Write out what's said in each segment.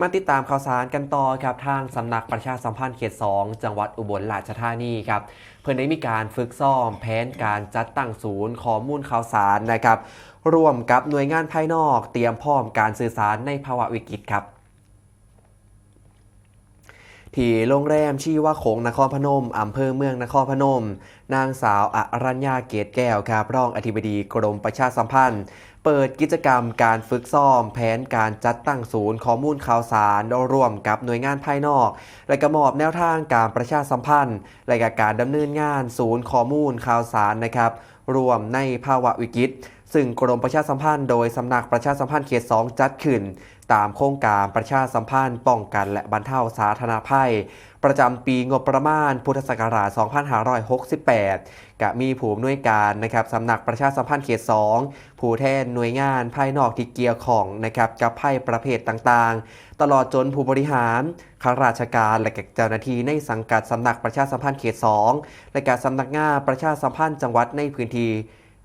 มาติดตามข่าวสารกันต่อครับทางสำนักประชาสัมพันธ์เขต 2 จังหวัดอุบลราชธานีครับเพื่อนได้มีการฝึกซ้อมแผนการจัดตั้งศูนย์ข้อมูลข่าวสารนะครับร่วมกับหน่วยงานภายนอก เตรียมพร้อมการสื่อสารในภาวะวิกฤตครับ ที่โรงแรมชื่อว่าโขงนครพนมอำเภอเมืองนครพนม นางสาวอรัญญาเกตแก้วครับรองอธิบดีกรมประชาสัมพันธ์ เปิดกิจกรรมการฝึกซ้อม แผนการจัดตั้งศูนย์ข้อมูลข่าวสารร่วมกับหน่วยงานภายนอก และก็มอบแนวทางการประชาสัมพันธ์ และกการดำเนินงานศูนย์ข้อมูลข่าวสารนะครับรวมในภาวะวิกฤต ซึ่งกรมประชาสัมพันธ์โดยสำนักประชาสัมพันธ์เขต 2 จัดขึ้น ตามโครงการประชาสัมพันธ์ป้องกันและบรรเทาสาธารณภัย ประจำปีงบประมาณพุทธศักราช 2568 กะมีผู้อำนวยการนะครับสำนักประชาสัมพันธ์เขต 2 ผู้แทนหน่วยงานภายนอกที่เกี่ยวข้องนะครับกับภัยประเภทต่างๆ ตลอดจนผู้บริหารข้าราชการและเจ้าหน้าที่ในสังกัดสำนักประชาสัมพันธ์เขต 2 และการสำนักงานประชาสัมพันธ์จังหวัดในพื้นที่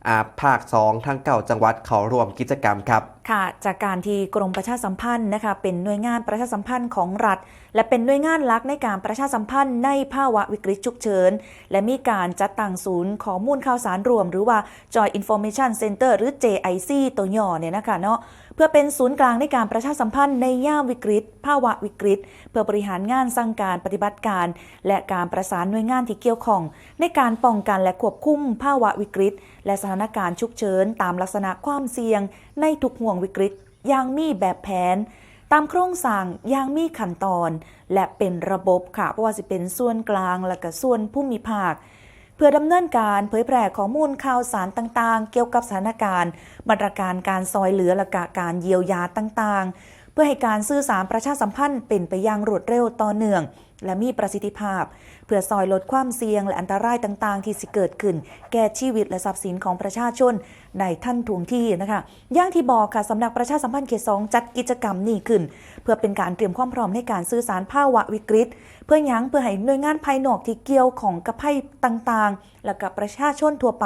อาภาค 2 ทั้งเก่าจังหวัดเขาร่วมกิจกรรมครับ ค่ะจากการที่กรมประชาสัมพันธ์นะคะเป็นหน่วยงานประชาสัมพันธ์ของรัฐ และเป็นหน่วยงานหลักในการประชาสัมพันธ์ในภาวะวิกฤตฉุกเฉิน และมีการจัดตั้งศูนย์ข้อมูลข่าวสารรวม หรือว่า Joint Information Center หรือ JIC ตัวย่อเนี่ยนะคะเนาะเพื่อเป็นศูนย์กลางในการประชาสัมพันธ์ในย่ามวิกฤต ภาวะวิกฤต เพื่อบริหารงานสั่งการปฏิบัติการ และการประสานหน่วยงานที่เกี่ยวข้อง ในการป้องกันและควบคุมภาวะวิกฤต และสถานการณ์ฉุกเฉินตามลักษณะความเสี่ยงในทุกห่วงวิกฤตย่างมีแบบแผน ตามโครงสร้างย่างมีขั้นตอน และเป็นระบบค่ะเพราะว่าสิเป็นส่วนกลางและก็ส่วนภูมิภาค เพื่อดำเนินการเผยแพร่ข้อมูลข่าวสารต่างๆ เกี่ยวกับสถานการณ์มาตรการการซอยเหลือและกะการเยียวยาต่างๆ เพื่อให้การสื่อสารประชาสัมพันธ์เป็นไปอย่างรวดเร็วต่อเนื่อง และมีประสิทธิภาพ เพื่อซอยลดความเสี่ยงและอันตรายต่างๆ ที่สิเกิดขึ้น แก่ชีวิตและทรัพย์สินของประชาชนในท่านทวงที่นะคะอย่างที่บอกค่ะสำนักประชาสัมพันธ์เขตสองจัดกิจกรรมนี้ขึ้น เพื่อเป็นการเตรียมความพร้อมในการสื่อสารภาวะวิกฤต เพื่อหยังเพื่อให้หน่วยงานภายนอกที่เกี่ยวของกับภัยต่างๆ และกับประชาชนทั่วไป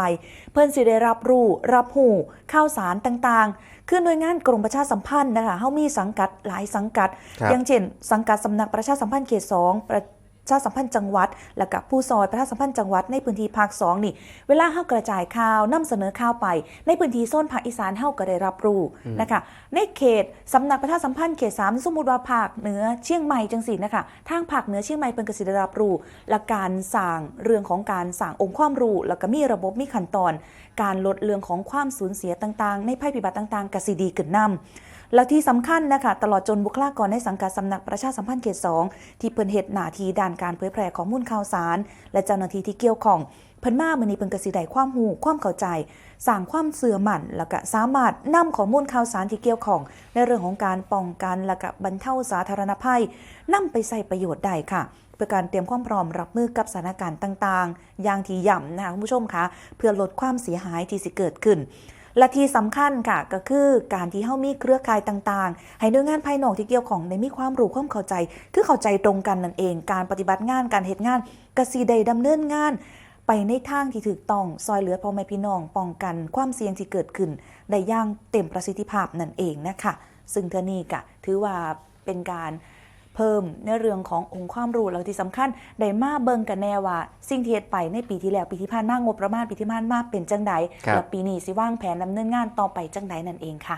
เพื่อนสิได้รับรู้รับหูข่าวสารต่างๆ คือหน่วยงานกรมประชาสัมพันธ์นะคะเฮามีสังกัดหลายสังกัดครับอย่างเช่น สังกัดสำนักประชาสัมพันธ์เขตสองประชาสัมพันธ์จังหวัด และกับผู้ซอยประชาสัมพันธ์จังหวัดในพื้นที่ภาคสองนี่เวลาเฮากระจายข่าวนำเสนอข่าวไป ในพื้นที่โซนภาคอีสานเฮาก็ได้รับรู้นะคะในเขตสำนักประชาสัมพันธ์เขตสามสมมุติว่าภาคเหนือเชียงใหม่จังสีนะคะทางภาคเหนือเชียงใหม่เพิ่นก็สิได้รับรู้และการสร้างเรื่องของการสร้างองค์ความรู้แล้วก็มีระบบมีขั้นตอน การลดเรื่องของความสูญเสียต่างๆ ในภัยพิบัติต่างๆก็สิดีขึ้นนำ แล้วที่สำคัญนะคะ ตลอดจนบุคลากรในสังกัดสำนักประชาสัมพันธ์เขตสองที่เพิ่นเฮ็ดหน้าที่ด้านการเผยแพร่ข้อมูลข่าวสาร และเจ้าหน้าที่ที่เกี่ยวข้องเพิ่นมามื้อนี้เพิ่นก็สิได้ความรู้ความเข้าใจสร้างความเสื่อมั่นแล้วก็สามารถนำข้อมูลข่าวสารที่เกี่ยวข้อง ในเรื่องของการป้องกันและก็บรรเทาสาธารณภัยนำไปใช้ประโยชน์ได้ค่ะ เพื่อการเตรียมความพร้อมรับมือกับสถานการณ์ต่าง ๆ อย่างที่ย่ำนะคะคุณผู้ชมคะเพื่อลดความเสียหายที่สิเกิดขึ้น และที่สำคัญค่ะก็คือการที่เฮามีเครือข่ายต่างๆ ให้หน่วยงานภายนอกที่เกี่ยวของได้มีความรู้ความเข้าใจ คือเข้าใจตรงกันนั่นเอง การปฏิบัติงานการเหตุงานกสีใดดำเนินงาน ไปในทางที่ถูกต้องซอยเหลือพ่อแม่พี่น้องป้องกันความเสี่ยงที่เกิดขึ้นได้อย่างเต็มประสิทธิภาพนั่นเองนะคะซึ่งเทอนี่ก็ถือว่าเป็นการ เพิ่มในเรื่องขององค์ความรู้แล้วที่สำคัญได้มาเบิ่งกันแน่ว่า สิ่งที่เฮ็ดไปในปีที่แล้วปีที่ผ่านมางบประมาณปีที่ผ่านมาเป็นจังใดครับและปีนี้สิวางแผนดำเนินงานต่อไปจังใดนั่นเองค่ะ